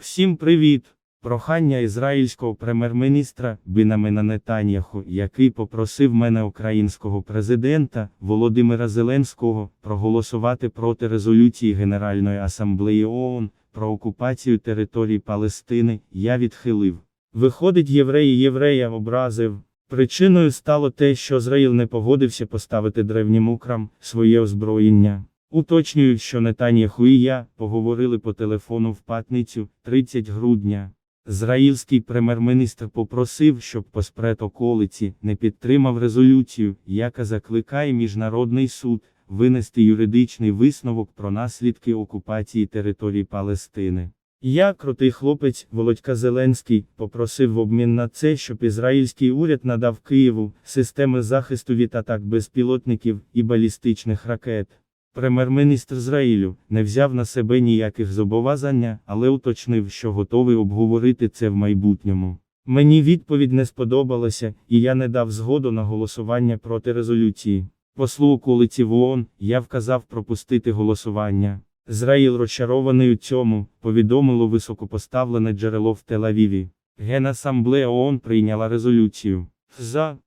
Всім привіт! Прохання ізраїльського прем'єр-міністра Бінамина Нетаньяху, який попросив мене українського президента Володимира Зеленського проголосувати проти резолюції Генеральної асамблеї ООН про окупацію територій Палестини, я відхилив. Виходить, євреї єврея образив. Причиною стало те, що Ізраїл не погодився поставити древнім украм своє озброєння. Уточнюю, що Нетаньяху і я поговорили по телефону в п'ятницю, 30 грудня. Ізраїльський прем'єр-міністр попросив, щоб поспред околиці не підтримав резолюцію, яка закликає Міжнародний суд винести юридичний висновок про наслідки окупації території Палестини. Я, крутий хлопець, Володька Зеленський, попросив в обмін на це, щоб ізраїльський уряд надав Києву системи захисту від атак безпілотників і балістичних ракет. Прем'єр-міністр Ізраїлю не взяв на себе ніяких зобов'язання, але уточнив, що готовий обговорити це в майбутньому. Мені відповідь не сподобалася, і я не дав згоду на голосування проти резолюції. Послу околиці в ООН я вказав пропустити голосування. Ізраїл розчарований у цьому, повідомило високопоставлене джерело в Тель-Авіві. Генасамблея ООН прийняла резолюцію. За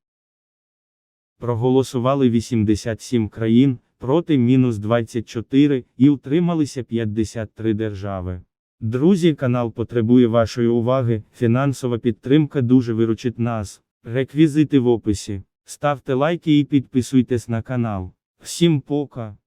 проголосували 87 країн, проти мінус 24, і утрималися 53 держави. Друзі, канал потребує вашої уваги, фінансова підтримка дуже виручить нас. Реквізити в описі. Ставте лайки і підписуйтесь на канал. Всім пока.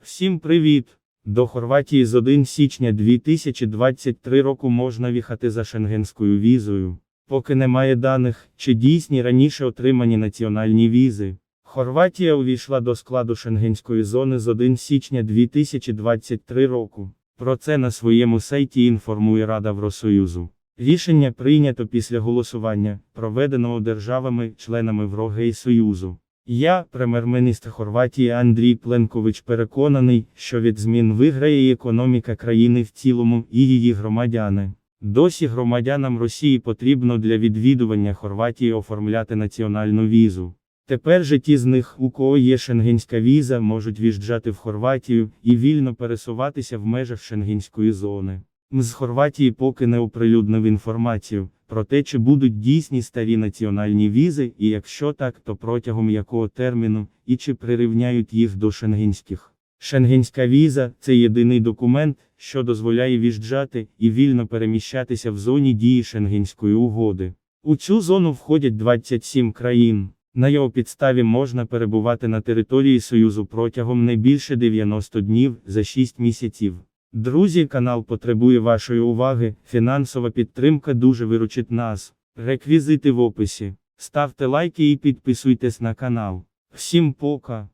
Всім привіт! До Хорватії з 1 січня 2023 року можна в'їхати за шенгенською візою. Поки немає даних, чи дійсні раніше отримані національні візи. Хорватія увійшла до складу шенгенської зони з 1 січня 2023 року. Про це на своєму сайті інформує Рада Євросоюзу. Рішення прийнято після голосування, проведеного державами-членами ВРОГЕЙ Союзу. Я, прем'єр-міністр Хорватії Андрій Пленкович переконаний, що від змін виграє і економіка країни в цілому і її громадяни. Досі громадянам Росії потрібно для відвідування Хорватії оформляти національну візу. Тепер же ті з них, у кого є шенгенська віза, можуть в'їжджати в Хорватію і вільно пересуватися в межах шенгенської зони. З Хорватії поки не оприлюднив інформацію про те, чи будуть дійсні старі національні візи, і якщо так, то протягом якого терміну, і чи прирівняють їх до шенгенських. Шенгенська віза це єдиний документ, що дозволяє в'їжджати і вільно переміщатися в зоні дії Шенгенської угоди. У цю зону входять 27 країн. На його підставі можна перебувати на території Союзу протягом не більше 90 днів за 6 місяців. Друзі, канал потребує вашої уваги, фінансова підтримка дуже виручить нас. Реквізити в описі. Ставте лайки і підписуйтесь на канал. Всім пока.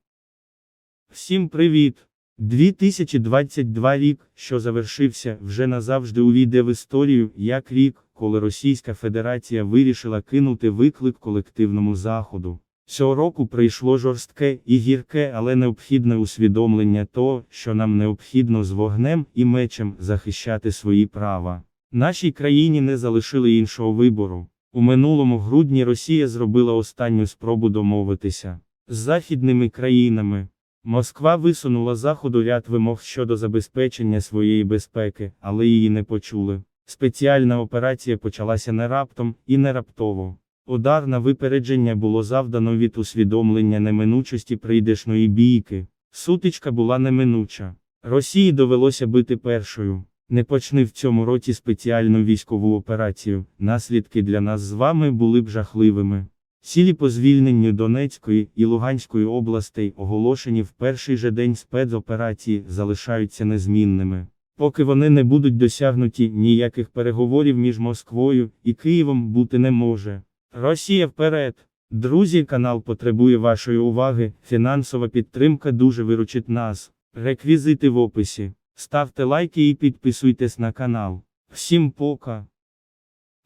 Всім привіт! 2022 рік, що завершився, вже назавжди увійде в історію, як рік, коли Російська Федерація вирішила кинути виклик колективному заходу. Цього року прийшло жорстке і гірке, але необхідне усвідомлення того, що нам необхідно з вогнем і мечем захищати свої права. Нашій країні не залишили іншого вибору. У минулому грудні Росія зробила останню спробу домовитися з західними країнами. Москва висунула Заходу ряд вимог щодо забезпечення своєї безпеки, але її не почули. Спеціальна операція почалася не раптом і не раптово. Удар на випередження було завдано від усвідомлення неминучості прийдешної бійки. Сутичка була неминуча. Росії довелося бити першою. Не почни в цьому році спеціальну військову операцію, наслідки для нас з вами були б жахливими. Цілі по звільненню Донецької і Луганської областей, оголошені в перший же день спецоперації, залишаються незмінними. Поки вони не будуть досягнуті, ніяких переговорів між Москвою і Києвом бути не може. Росія вперед! Друзі, канал потребує вашої уваги, фінансова підтримка дуже виручить нас. Реквізити в описі. Ставте лайки і підписуйтесь на канал. Всім пока.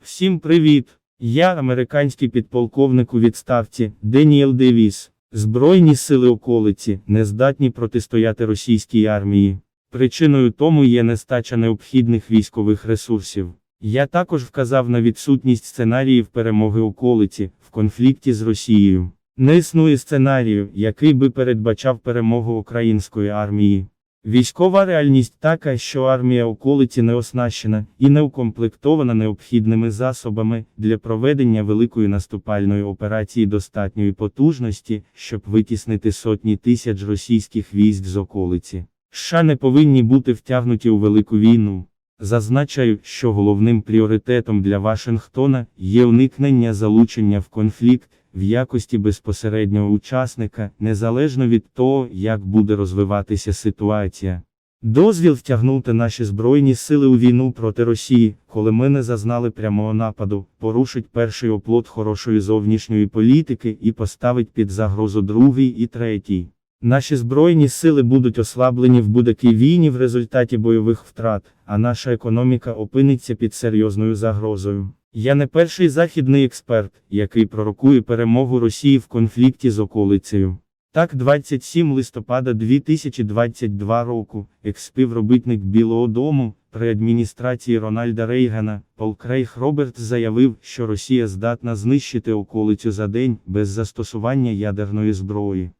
Всім привіт! Я американський підполковник у відставці Деніел Девіс. Збройні сили околиці не здатні протистояти російській армії. Причиною тому є нестача необхідних військових ресурсів. Я також вказав на відсутність сценаріїв перемоги околиці в конфлікті з Росією. Не існує сценарію, який би передбачав перемогу української армії. Військова реальність така, що армія околиці не оснащена і не укомплектована необхідними засобами для проведення великої наступальної операції достатньої потужності, щоб витіснити сотні тисяч російських військ з околиці. США не повинні бути втягнуті у велику війну. Зазначаю, що головним пріоритетом для Вашингтона є уникнення залучення в конфлікт в якості безпосереднього учасника, незалежно від того, як буде розвиватися ситуація. Дозвіл втягнути наші Збройні сили у війну проти Росії, коли ми не зазнали прямого нападу, порушить перший оплот хорошої зовнішньої політики і поставить під загрозу другий і третій. Наші збройні сили будуть ослаблені в будь-якій війні в результаті бойових втрат, а наша економіка опиниться під серйозною загрозою. Я не перший західний експерт, який пророкує перемогу Росії в конфлікті з околицею. Так, 27 листопада 2022 року, експівробітник Білого Дому при адміністрації Рональда Рейгана, Пол Крейг Роберт заявив, що Росія здатна знищити околицю за день без застосування ядерної зброї.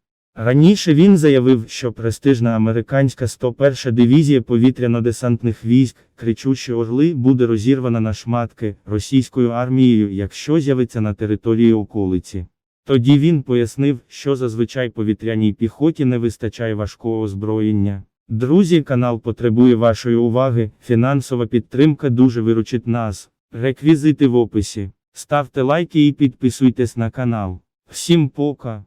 Раніше він заявив, що престижна американська 101 дивізія повітряно-десантних військ, кричущі орли, буде розірвана на шматки російською армією, якщо з'явиться на території околиці. Тоді він пояснив, що зазвичай повітряній піхоті не вистачає важкого озброєння. Друзі, канал потребує вашої уваги, фінансова підтримка дуже виручить нас. Реквізити в описі. Ставте лайки і підписуйтесь на канал. Всім пока!